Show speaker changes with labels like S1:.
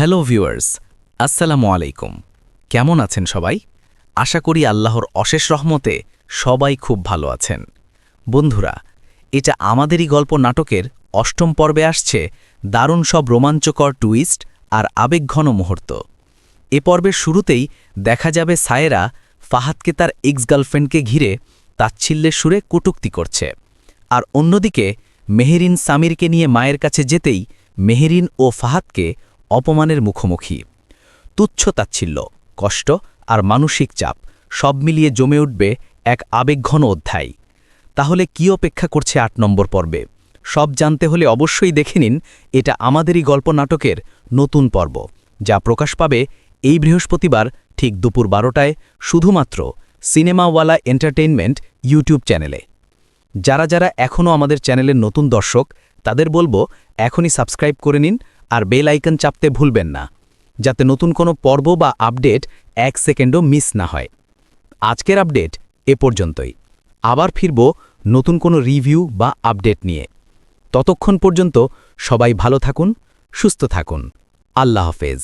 S1: Hello viewers, আসসালামু আলাইকুম। কেমন আছেন সবাই? আশা করি আল্লাহর অশেষ রহমতে সবাই খুব ভালো আছেন। বন্ধুরা, এটা আমাদেরই গল্প নাটকের অষ্টম পর্বে আসছে দারুণ সব রোমাঞ্চকর টুইস্ট আর আবেগঘন মুহূর্ত। এ পর্বের শুরুতেই দেখা যাবে সায়েরা ফাহাদকে তার এক্স গার্লফ্রেন্ডকে ঘিরে তাচ্ছিল্যের সুরে কটুক্তি করছে। আর অন্যদিকে মেহেরিন সামিরকে নিয়ে মায়ের কাছে যেতেই মেহেরিন ও ফাহাদকে অপমানের মুখোমুখি। তুচ্ছ তাচ্ছিল্য, কষ্ট আর মানসিক চাপ সব মিলিয়ে জমে উঠবে এক আবেগঘন অধ্যায়। তাহলে কি অপেক্ষা করছে আট নম্বর পর্বে? সব জানতে হলে অবশ্যই দেখে নিন এটা আমাদেরই গল্প নাটকের নতুন পর্ব, যা প্রকাশ পাবে এই বৃহস্পতিবার ঠিক দুপুর বারোটায় শুধুমাত্র সিনেমাওয়ালা এন্টারটেইনমেন্ট ইউটিউব চ্যানেলে। যারা যারা এখনও আমাদের চ্যানেলের নতুন দর্শক, তাদের বলব এখনই সাবস্ক্রাইব করে নিন আর বেল আইকন চাপতে ভুলবেন না, যাতে নতুন কোনো পর্ব বা আপডেট এক সেকেন্ডও মিস না হয়। আজকের আপডেট এ পর্যন্তই। আবার ফিরব নতুন কোনো রিভিউ বা আপডেট নিয়ে। ততক্ষণ পর্যন্ত সবাই ভালো থাকুন, সুস্থ থাকুন। আল্লাহ হাফেজ।